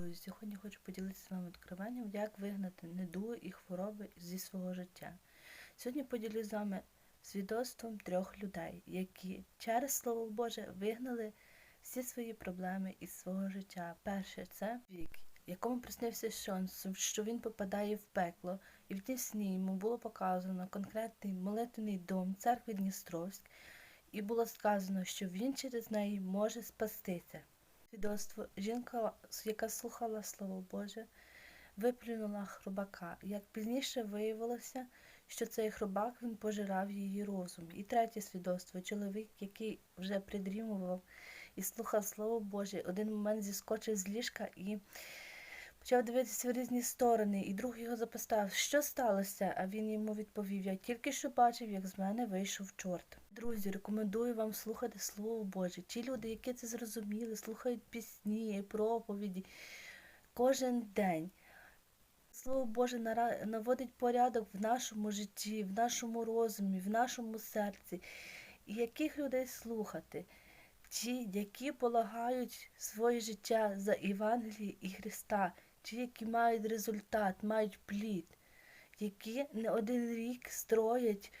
друзі! Сьогодні хочу поділитися з вами відкриванням, як вигнати недуги і хвороби зі свого життя. Сьогодні поділюсь з вами свідоцтвом трьох людей, які через Слово Боже вигнали всі свої проблеми із свого життя. Перше це вік, якому приснився сон, що він попадає в пекло, і в тій сні йому було показано конкретний молитвений дом церкви Дністровськ, і було сказано, що він через неї може спастися. Свідоцтво жінка, яка слухала Слово Боже, виплюнула хробака. Як пізніше виявилося, що цей хробак він пожирав її розум. І третє свідоцтво чоловік, який вже придрімував і слухав Слово Боже, один момент зіскочив з ліжка і почав дивитися в різні сторони, і друг його запитав, що сталося, а він йому відповів: Я тільки що бачив, як з мене вийшов чорт. Друзі, рекомендую вам слухати Слово Боже. Ті люди, які це зрозуміли, слухають пісні, проповіді кожен день. Слово Боже наводить порядок в нашому житті, в нашому розумі, в нашому серці. І яких людей слухати? Ті, які полагають своє життя за Євангеліє і Христа, ті, які мають результат, мають плід, які не один рік строять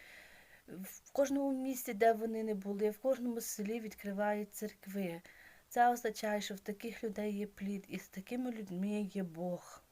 в кожному місці, де вони не були, в кожному селі відкривають церкви. Це означає, що в таких людей є плід, і з такими людьми є Бог.